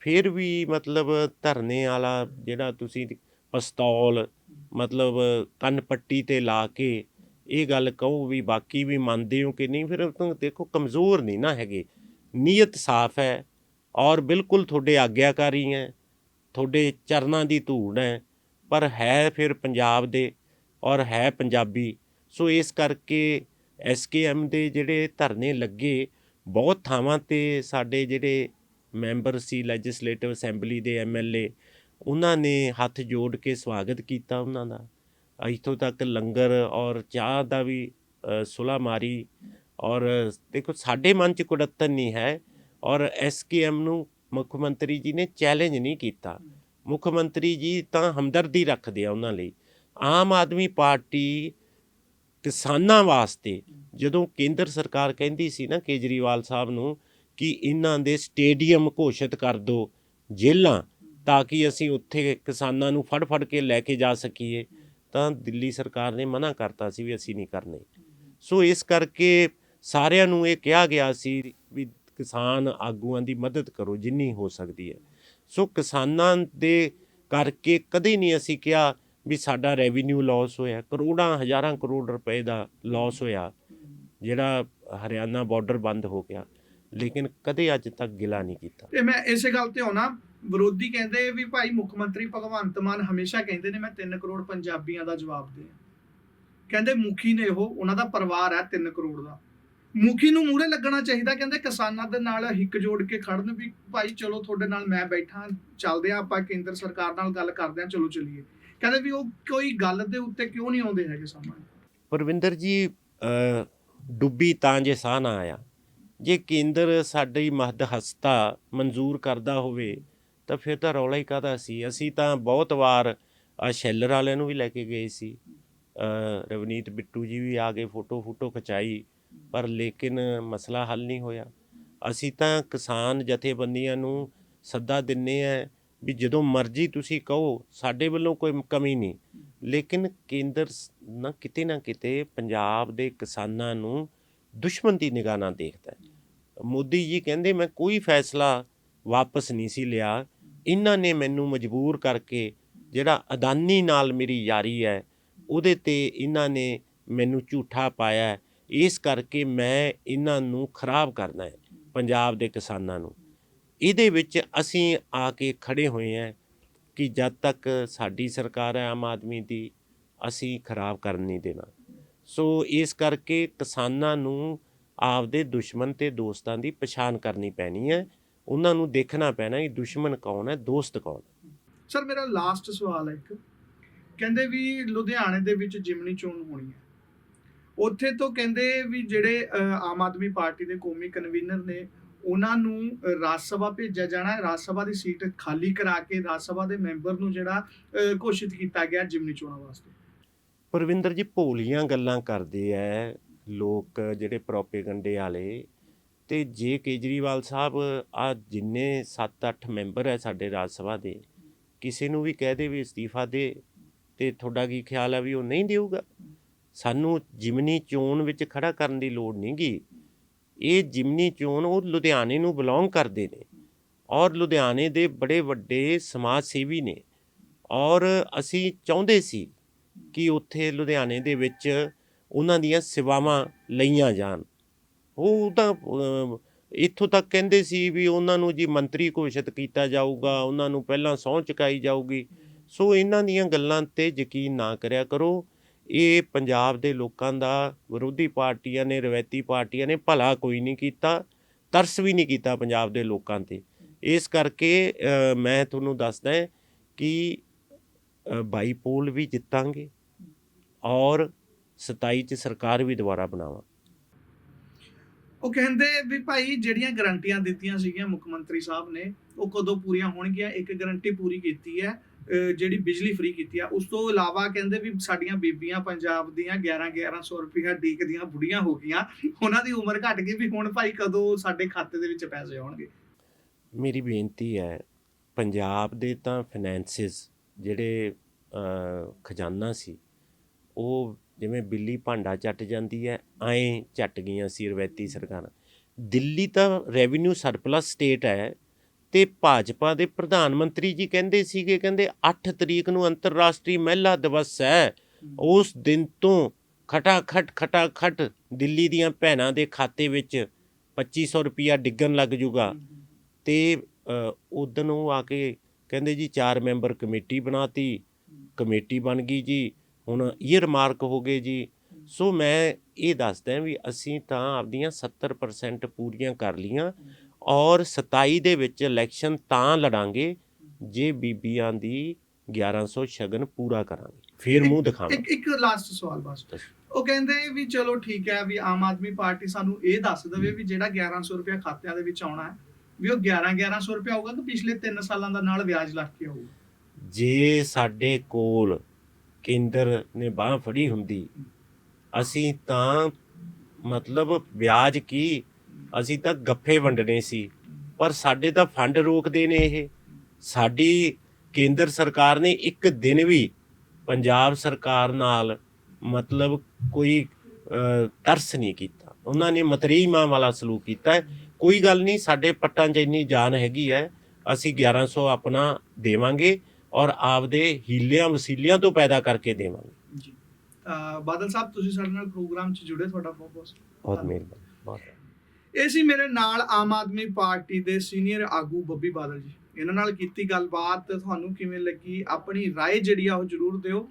ਫਿਰ ਵੀ ਮਤਲਬ ਧਰਨੇ ਵਾਲਾ ਜਿਹੜਾ ਤੁਸੀਂ ਪਿਸਤੌਲ ਮਤਲਬ ਕੰਨ ਪੱਟੀ ਤੇ ਲਾ ਕੇ ਇਹ ਗੱਲ ਕਹੋ ਵੀ ਬਾਕੀ ਵੀ ਮੰਨਦੇ ਹੋ ਕਿ ਨਹੀਂ, ਫਿਰ ਤਾਂ ਦੇਖੋ ਕਮਜ਼ੋਰ ਨਹੀਂ ਨਾ ਹੈਗੇ। ਨੀਅਤ ਸਾਫ਼ ਹੈ ਔਰ ਬਿਲਕੁਲ ਤੁਹਾਡੇ ਆਗਿਆਕਾਰੀ ਹੈ, ਤੁਹਾਡੇ ਚਰਨਾਂ ਦੀ ਧੂੜ ਹੈ, ਪਰ ਹੈ ਫਿਰ ਪੰਜਾਬ ਦੇ ਔਰ ਹੈ ਪੰਜਾਬੀ। ਸੋ ਇਸ ਕਰਕੇ ਐਸਕੇਐਮ ਦੇ ਜਿਹੜੇ ਧਰਨੇ ਲੱਗੇ, ਬਹੁਤ ਥਾਵਾਂ ਤੇ ਸਾਡੇ ਜਿਹੜੇ ਮੈਂਬਰ ਸੀ ਲੈਜਿਸਲੇਟਿਵ ਅਸੈਂਬਲੀ ਦੇ ਐਮਐਲਏ ਉਹਨਾਂ ਨੇ ਹੱਥ ਜੋੜ ਕੇ ਸਵਾਗਤ ਕੀਤਾ ਉਹਨਾਂ ਦਾ। ਇੱਥੋਂ ਤੱਕ ਲੰਗਰ ਔਰ ਚਾਹ ਦਾ ਵੀ ਅ, ਸੁਲਾ ਮਾਰੀ ਔਰ ਦੇਖੋ ਸਾਡੇ ਮਨ 'ਚ ਕੁੜੱਤਨ ਨਹੀਂ ਹੈ ਔਰ ਐਸਕੇਐਮ ਨੂੰ ਮੁੱਖ ਮੰਤਰੀ ਜੀ ਨੇ ਚੈਲੰਜ ਨਹੀਂ ਕੀਤਾ। ਮੁੱਖ ਮੰਤਰੀ ਜੀ ਤਾਂ ਹਮਦਰਦੀ ਰੱਖਦੇ ਆ ਉਹਨਾਂ ਲਈ। ਆਮ ਆਦਮੀ ਪਾਰਟੀ ਕਿਸਾਨਾਂ ਵਾਸਤੇ ਜਦੋਂ ਕੇਂਦਰ ਸਰਕਾਰ ਕਹਿੰਦੀ ਸੀ ਨਾ ਕੇਜਰੀਵਾਲ ਸਾਹਿਬ ਨੂੰ ਕਿ ਇਹਨਾਂ ਦੇ ਸਟੇਡੀਅਮ ਘੋਸ਼ਿਤ ਕਰ ਦਿਓ ਜੇਲ੍ਹਾਂ ਤਾਂ ਕਿ ਅਸੀਂ ਉੱਥੇ ਕਿਸਾਨਾਂ ਨੂੰ ਫੜ ਫੜ ਕੇ ਲੈ ਕੇ ਜਾ ਸਕੀਏ, ਤਾਂ ਦਿੱਲੀ ਸਰਕਾਰ ਨੇ ਮਨਾ ਕਰਤਾ ਸੀ ਵੀ ਅਸੀਂ ਨਹੀਂ ਕਰਨੇ। ਸੋ ਇਸ ਕਰਕੇ ਸਾਰਿਆਂ ਨੂੰ ਇਹ ਕਿਹਾ ਗਿਆ ਸੀ ਵੀ ਕਿਸਾਨ ਆਗੂਆਂ ਦੀ ਮਦਦ ਕਰੋ, ਜਿੰਨੀ ਹੋ ਸਕਦੀ ਹੈ। ਸੋ ਕਿਸਾਨਾਂ ਦੇ ਕਰਕੇ ਕਦੇ ਨਹੀਂ ਅਸੀਂ ਕਿਹਾ ਵੀ ਸਾਡਾ ਰੈਵਨਿਊ ਲਾਸ ਹੋਇਆ। ਕਰੋੜਾਂ, ਹਜ਼ਾਰਾਂ ਕਰੋੜ ਰੁਪਏ ਦਾ ਲਾਸ ਹੋਇਆ, ਜਿਹੜਾ ਹਰਿਆਣਾ ਬਾਰਡਰ ਬੰਦ ਹੋ ਗਿਆ। ਲੇਕਿਨ ਕਦੇ ਅੱਜ ਤੱਕ ਗਿਲਾ ਨਹੀਂ ਕੀਤਾ। ਤੇ ਮੈਂ ਇਸੇ ਗੱਲ ਤੇ ਆਉਣਾ ਵਿਰੋਧੀ ਕਹਿੰਦੇ ਵੀ ਭਾਈ ਮੁੱਖ ਮੰਤਰੀ ਭਗਵੰਤ ਮਾਨ ਹਮੇਸ਼ਾ ਕਹਿੰਦੇ ਨੇ, ਮੈਂ 3 ਕਰੋੜ ਪੰਜਾਬੀਆਂ ਦਾ ਜਵਾਬ ਦੇ ਕਹਿੰਦੇ ਮੁਖੀ ਨੇ ਉਹ, ਉਹਨਾਂ ਦਾ ਪਰਿਵਾਰ ਹੈ 3 ਕਰੋੜ ਦਾ। ਮੁਖੀ ਨੂੰ ਮੂਹਰੇ ਲੱਗਣਾ ਚਾਹੀਦਾ, ਕਹਿੰਦੇ ਕਿਸਾਨਾਂ ਦੇ ਨਾਲ ਹਿੱਕ ਜੋੜ ਕੇ ਖੜਨ ਵੀ, ਭਾਈ ਚਲੋ ਤੁਹਾਡੇ ਨਾਲ ਮੈਂ ਬੈਠਾ, ਚੱਲਦੇ ਆ, ਆਪਾਂ ਕੇਂਦਰ ਸਰਕਾਰ ਨਾਲ ਗੱਲ ਕਰਦੇ ਆ, ਚਲੋ ਚਲੀਏ। ਕਹਿੰਦੇ ਵੀ ਉਹ ਕੋਈ ਗੱਲ ਦੇ ਉੱਤੇ ਕਿਉਂ ਨਹੀਂ ਆਉਂਦੇ ਹੈਗੇ ਸਾਹਮਣੇ? ਪਰਵਿੰਦਰ ਜੀ ਡੁੱਬੀ ਤਾਂ ਜੇ ਸਾਹ ਨਾ ਆਇਆ, ਜੇ ਕੇਂਦਰ ਸਾਡੀ ਮਹਦ ਹਸਤਾ ਮਨਜ਼ੂਰ ਕਰਦਾ ਹੋਵੇ ਤਾਂ ਫਿਰ ਤਾਂ ਰੌਲਾ ਹੀ ਕਾਹਦਾ ਸੀ। ਅਸੀਂ ਤਾਂ ਬਹੁਤ ਵਾਰ ਆ ਸ਼ੈਲਰ ਵਾਲਿਆਂ ਨੂੰ ਵੀ ਲੈ ਕੇ ਗਏ ਸੀ। ਰਵਨੀਤ ਬਿੱਟੂ ਜੀ ਵੀ ਆ ਗਏ, ਫੋਟੋ ਫੋਟੋ ਖਚਾਈ, ਪਰ ਲੇਕਿਨ ਮਸਲਾ ਹੱਲ ਨਹੀਂ ਹੋਇਆ। ਅਸੀਂ ਤਾਂ ਕਿਸਾਨ ਜਥੇਬੰਦੀਆਂ ਨੂੰ ਸੱਦਾ ਦਿੰਨੇ ਆ ਵੀ ਜਦੋਂ ਮਰਜ਼ੀ ਤੁਸੀਂ ਕਹੋ, ਸਾਡੇ ਵੱਲੋਂ ਕੋਈ ਕਮੀ ਨਹੀਂ। ਲੇਕਿਨ ਕੇਂਦਰ ਨਾ ਕਿਤੇ ਨਾ ਕਿਤੇ ਪੰਜਾਬ ਦੇ ਕਿਸਾਨਾਂ ਨੂੰ ਦੁਸ਼ਮਣ ਦੀ ਨਿਗਾਹ ਨਾਲ ਦੇਖਦਾ ਮੋਦੀ ਜੀ ਕਹਿੰਦੇ, ਮੈਂ ਕੋਈ ਫੈਸਲਾ ਵਾਪਸ ਨਹੀਂ ਸੀ ਲਿਆ। ਇਹਨਾਂ ਨੇ ਮੈਨੂੰ ਮਜਬੂਰ ਕਰਕੇ ਜਿਹੜਾ ਅਦਾਨੀ ਨਾਲ ਮੇਰੀ ਯਾਰੀ ਹੈ, ਉਹਦੇ ਤੇ ਇਹਨਾਂ ਨੇ ਮੈਨੂੰ ਝੂਠਾ ਪਾਇਆ ਇਸ ਕਰਕੇ ਮੈਂ ਇਹਨਾਂ ਨੂੰ ਖਰਾਬ ਕਰਨਾ ਹੈ, ਪੰਜਾਬ ਦੇ ਕਿਸਾਨਾਂ ਨੂੰ। ਇਹਦੇ ਵਿੱਚ ਅਸੀਂ ਆ ਕੇ ਖੜੇ ਹੋਏ ਹਾਂ ਕਿ ਜਦ ਤੱਕ ਸਾਡੀ ਸਰਕਾਰ ਹੈ ਆਮ ਆਦਮੀ ਦੀ, ਅਸੀਂ ਖਰਾਬ ਕਰਨ ਨਹੀਂ ਦੇਣਾ। ਸੋ ਇਸ ਕਰਕੇ ਕਿਸਾਨਾਂ ਨੂੰ ਆਪਦੇ ਦੁਸ਼ਮਣ ਤੇ ਦੋਸਤਾਂ ਦੀ ਪਛਾਣ ਕਰਨੀ ਪੈਣੀ ਹੈ। ਉਹਨਾਂ ਨੂੰ ਦੇਖਣਾ ਪੈਣਾ ਕਿ ਦੁਸ਼ਮਣ ਕੌਣ ਹੈ ਦੋਸਤ ਕੌਣ ਹੈ। ਸਰ ਮੇਰਾ ਲਾਸਟ ਸਵਾਲ ਹੈ ਇੱਕ। ਕਹਿੰਦੇ ਵੀ ਲੁਧਿਆਣੇ ਦੇ ਵਿੱਚ ਜਿਮਨੀ ਚੋਣ ਹੋਣੀ ਹੈ। ਉੱਥੇ ਤੋਂ ਕਹਿੰਦੇ ਵੀ ਜਿਹੜੇ ਆਮ ਆਦਮੀ ਪਾਰਟੀ ਦੇ ਕੌਮੀ ਕਨਵੀਨਰ ਨੇ ਉਹਨਾਂ ਨੂੰ ਰਾਜ ਸਭਾ ਭੇਜਿਆ ਜਾਣਾ ਹੈ। ਰਾਜ ਸਭਾ ਦੀ ਸੀਟ ਖਾਲੀ ਕਰਾ ਕੇ ਰਾਜ ਸਭਾ ਦੇ ਮੈਂਬਰ ਨੂੰ ਜਿਹੜਾ ਘੋਸ਼ਿਤ ਕੀਤਾ ਗਿਆ ਜਿਮਨੀ ਚੋਣਾਂ ਵਾਸਤੇ। ਪਰਵਿੰਦਰ ਜੀ ਭੋਲੀਆਂ ਗੱਲਾਂ ਕਰਦੇ ਐ ਲੋਕ ਜਿਹੜੇ ਪ੍ਰੋਪੇਗੰਡੇ ਵਾਲੇ। ਤੇ ਜੇ ਕੇਜਰੀਵਾਲ ਸਾਹਿਬ ਆ ਜਿੰਨੇ 7-8 ਮੈਂਬਰ ਹੈ ਸਾਡੇ ਰਾਜ ਸਭਾ ਦੇ, ਕਿਸੇ ਨੂੰ ਵੀ ਕਹਿ ਦੇ ਵੀ ਅਸਤੀਫਾ ਦੇ ਤੇ ਤੁਹਾਡਾ ਕੀ ਖਿਆਲ ਹੈ ਵੀ ਉਹ ਨਹੀਂ ਦੇਊਗਾ? ਸਾਨੂੰ ਜਿਮਨੀ ਚੋਣ ਵਿੱਚ ਖੜਾ ਕਰਨ ਦੀ ਲੋੜ ਨਹੀਂਗੀ ਇਹ ਜਿਮਨੀ ਚੋਣ ਉਹ ਲੁਧਿਆਣੇ ਨੂੰ ਬਿਲੋਂਗ ਕਰਦੇ ਨੇ ਔਰ ਲੁਧਿਆਣੇ ਦੇ ਬੜੇ ਵੱਡੇ ਸਮਾਜ ਸੇਵੀ ਨੇ ਔਰ ਅਸੀਂ ਚਾਹੁੰਦੇ ਸੀ ਕਿ ਉੱਥੇ ਲੁਧਿਆਣੇ ਦੇ ਵਿੱਚ ਉਹਨਾਂ ਦੀਆਂ ਸੇਵਾਵਾਂ ਲਈਆਂ ਜਾਣ। ਉਹ ਤਾਂ ਇੱਥੋਂ ਤੱਕ ਕਹਿੰਦੇ ਸੀ ਵੀ ਉਹਨਾਂ ਨੂੰ ਜੀ ਮੰਤਰੀ ਘੋਸ਼ਿਤ ਕੀਤਾ ਜਾਊਗਾ, ਉਹਨਾਂ ਨੂੰ ਪਹਿਲਾਂ ਸਹੁੰ ਚੁਕਾਈ ਜਾਊਗੀ। ਸੋ ਇਹਨਾਂ ਦੀਆਂ ਗੱਲਾਂ ਤੇ ਯਕੀਨ ਨਾ ਕਰਿਆ ਕਰੋ। ਇਹ ਪੰਜਾਬ ਦੇ ਲੋਕਾਂ ਦਾ ਵਿਰੋਧੀ ਪਾਰਟੀਆਂ ਨੇ, ਰਵਾਇਤੀ ਪਾਰਟੀਆਂ ਨੇ ਭਲਾ ਕੋਈ ਨਹੀਂ ਕੀਤਾ, ਤਰਸ ਵੀ ਨਹੀਂ ਕੀਤਾ ਪੰਜਾਬ ਦੇ ਲੋਕਾਂ ਤੇ। ਇਸ ਕਰਕੇ ਮੈਂ ਤੁਹਾਨੂੰ ਦੱਸਦਾ ਕਿ ਬਾਈਪੋਲ ਵੀ ਜਿੱਤਾਂਗੇ ਔਰ 27 ਚ ਸਰਕਾਰ ਵੀ ਦੁਬਾਰਾ ਬਣਾਵਾਂ। ਉਹ ਕਹਿੰਦੇ ਵੀ ਭਾਈ ਜਿਹੜੀਆਂ ਗਰੰਟੀਆਂ ਦਿੱਤੀਆਂ ਸੀਗੀਆਂ ਮੁੱਖ ਮੰਤਰੀ ਸਾਹਿਬ ਨੇ, ਉਹ ਕਦੋਂ ਪੂਰੀਆਂ ਹੋਣਗੀਆਂ? ਇੱਕ ਗਰੰਟੀ ਪੂਰੀ ਕੀਤੀ ਹੈ ਜਿਹੜੀ ਬਿਜਲੀ ਫ੍ਰੀ ਕੀਤੀ ਆ ਉਸ ਤੋਂ ਇਲਾਵਾ ਕਹਿੰਦੇ ਵੀ ਸਾਡੀਆਂ ਬੀਬੀਆਂ ਪੰਜਾਬ ਦੀਆਂ 11 1100 ਰੁਪਇਆ ਡੀਕ ਦੀਆਂ ਬੁੜੀਆਂ ਹੋ ਗਈਆਂ। ਉਹਨਾਂ ਦੀ ਉਮਰ ਘਟ ਗਈ ਵੀ ਹੁਣ ਭਾਈ ਕਦੋਂ ਸਾਡੇ ਖਾਤੇ ਦੇ ਵਿੱਚ ਪੈਸੇ ਆਉਣਗੇ? ਮੇਰੀ ਬੇਨਤੀ ਹੈ, ਪੰਜਾਬ ਦੇ ਤਾਂ ਫਾਈਨੈਂਸਿਸ ਜਿਹੜੇ ਖਜ਼ਾਨਾ ਸੀ, ਉਹ ਜਿਵੇਂ ਬਿੱਲੀ ਭਾਂਡਾ ਚੱਟ ਜਾਂਦੀ ਹੈ, ਐਂ ਚੱਟ ਗਈਆਂ ਸੀ ਰਵੈਤੀ ਸਰਕਾਰਾਂ। ਦਿੱਲੀ ਤਾਂ ਰੈਵਨਿਊ ਸਰਪਲਸ ਸਟੇਟ ਹੈ ਤੇ ਭਾਜਪਾ ਦੇ ਪ੍ਰਧਾਨ ਮੰਤਰੀ ਜੀ ਕਹਿੰਦੇ ਸੀਗੇ, ਕਹਿੰਦੇ 8 ਤਰੀਕ ਨੂੰ ਅੰਤਰਰਾਸ਼ਟਰੀ ਮਹਿਲਾ ਦਿਵਸ ਹੈ। ਉਸ ਦਿਨ ਤੋਂ ਖਟਾ ਖਟ ਖਟਾਖਟ ਖਟਾਖਟ ਦਿੱਲੀ ਦੀਆਂ ਭੈਣਾਂ ਦੇ ਖਾਤੇ ਵਿੱਚ 2500 ਰੁਪਿਆ ਡਿੱਗਣ ਲੱਗ ਜੂਗਾ। ਤੇ ਉਦੋਂ ਉਹ ਆ ਕੇ ਕਹਿੰਦੇ ਜੀ ਚਾਰ ਮੈਂਬਰ ਕਮੇਟੀ ਬਣਾਤੀ। ਕਮੇਟੀ ਬਣ ਗਈ ਜੀ। ਹੁਣ ਇਹ ਰਿਮਾਰਕ ਹੋ ਗਏ ਜੀ। ਸੋ ਮੈਂ ਇਹ ਦੱਸਦਾ ਵੀ ਅਸੀਂ ਤਾਂ ਆਪਦੀਆਂ 70% ਪੂਰੀਆਂ ਕਰ ਲੀਆਂ ਔਰ 27 ਦੇ ਵਿੱਚ ਇਲੈਕਸ਼ਨ ਤਾਂ ਲੜਾਂਗੇ ਜੇ ਬੀਬੀਆਂ ਦੀ 1100 ਸ਼ਗਨ ਪੂਰਾ ਕਰਾਂਗੇ। ਫੇਰ ਮੂੰਹ ਦਿਖਾਵਾਂਗੇ। ਇੱਕ ਇੱਕ ਲਾਸਟ ਸਵਾਲ ਬਸ। ਉਹ ਕਹਿੰਦੇ ਵੀ ਚਲੋ ਠੀਕ ਹੈ ਵੀ ਆਮ ਆਦਮੀ ਪਾਰਟੀ ਸਾਨੂੰ ਇਹ ਦੱਸ ਦੇਵੇ ਵੀ ਜਿਹੜਾ 1100 ਰੁਪਇਆ ਖਾਤਿਆਂ ਦੇ ਵਿੱਚ ਆਉਣਾ ਹੈ ਵੀ ਉਹ 11 1100 ਰੁਪਇਆ ਆਊਗਾ ਕਿ ਪਿਛਲੇ 3 ਸਾਲਾਂ ਦਾ ਨਾਲ ਵਿਆਜ ਲੱਗ ਕੇ ਆਊਗਾ। ਜੇ ਸਾਡੇ ਕੋਲ ਕੇਂਦਰ ਨੇ ਬਾਹ ਫੜੀ ਹੁੰਦੀ। ਅਸੀਂ ਤਾਂ ਮਤਲਬ ਵਿਆਜ ਕੀ? ਅਸੀਂ ਤਾਂ ਗੱਫੇ ਵੰਡਣੇ ਸੀ। ਪਰ ਸਾਡੇ ਤਾਂ ਫੰਡ ਰੋਕਦੇ ਨੇ ਇਹ। ਸਾਡੀ ਕੇਂਦਰ ਸਰਕਾਰ ਨੇ ਇੱਕ ਦਿਨ ਵੀ ਪੰਜਾਬ ਸਰਕਾਰ ਨਾਲ ਮਤਲਬ ਕੋਈ ਤਰਸ ਨਹੀਂ ਕੀਤਾ। ਉਹਨਾਂ ਨੇ ਮਤਰੀਮਾ ਵਾਲਾ ਸਲੂਕ ਕੀਤਾ। ਕੋਈ ਗੱਲ ਨਹੀਂ, ਸਾਡੇ ਪੱਟਾਂ 'ਚ ਇੰਨੀ ਜਾਨ ਹੈਗੀ ਹੈ। ਅਸੀਂ 1100 ਆਪਣਾ ਦੇਵਾਂਗੇ। ਔਰ ਆਪਦੇ ਹੀਲਿਆਂ ਵਸੀਲਿਆਂ ਤੋਂ ਪੈਦਾ ਕਰਕੇ ਦੇਵਾਂਗੇ ਜੀ ਅਹ ਬਾਦਲ ਸਾਹਿਬ ਤੁਸੀਂ ਸਾਡੇ ਨਾਲ ਪ੍ਰੋਗਰਾਮ 'ਚ ਜੁੜੇ ਤੁਹਾਡਾ ਬਹੁਤ ਬਹੁਤ ਬਹੁਤ ਮਿਹਰਬਾਨੀ ਬਹੁਤ ਇਹ ਸੀ ਮੇਰੇ ਨਾਲ ਆਮ ਆਦਮੀ ਪਾਰਟੀ ਦੇ ਸੀਨੀਅਰ ਆਗੂ ਬੱਬੀ ਬਾਦਲ ਜੀ ਇਹਨਾਂ ਨਾਲ ਕੀਤੀ ਗੱਲਬਾਤ ਤੁਹਾਨੂੰ ਕਿਵੇਂ ਲੱਗੀ ਆਪਣੀ رائے ਜਿਹੜੀ ਆ ਉਹ ਜਰੂਰ ਦਿਓ